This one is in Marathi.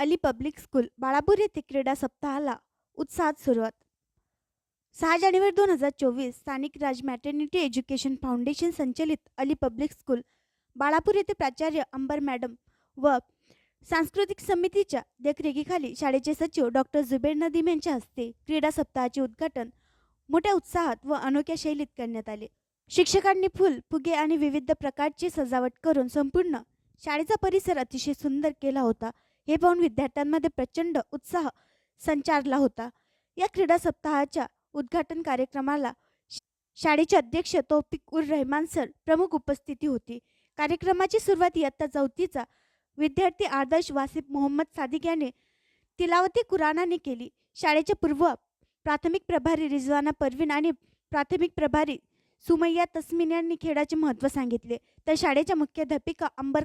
अली पब्लिक स्कूल बाळापूर येथे क्रीडा सप्ताहाला उत्साहात सुरुवात. सहा जानेवारी दोन हजार चोवीस स्थानिक राज मॅटर्निटी एज्युकेशन फाउंडेशन संचलित अली पब्लिक स्कूल बाळापूर येथे प्राचार्य अंबर मॅडम व सांस्कृतिक समितीच्या देखरेखीखाली शाळेचे सचिव डॉक्टर जुबेर नदीम यांच्या हस्ते क्रीडा सप्ताहाचे उद्घाटन मोठ्या उत्साहात व अनोख्या शैलीत करण्यात आले. शिक्षकांनी फुल फुगे आणि विविध प्रकारची सजावट करून संपूर्ण शाळेचा परिसर अतिशय सुंदर केला होता. हे पाहून विद्यार्थ्यांमध्ये प्रचंड उत्साह संचारला होता. या क्रीडा सप्ताहाच्या उद्घाटन कार्यक्रमाला शाळेचे अध्यक्ष तौफिक उर रहमान सर प्रमुख उपस्थिती होती. कार्यक्रमाची सुरुवात इयत्ता चौथीचा विद्यार्थी आदर्श वासिफ मोहम्मद सादिक याने तिलावती कुराणाने केली. शाळेचे पूर्व प्राथमिक प्रभारी रिजवाना परवीन आणि प्राथमिक प्रभारी सुमय्या तस्मिन यांनी खेळाचे महत्त्व सांगितले. तर शाळेच्या मुख्याध्यापिका अंबर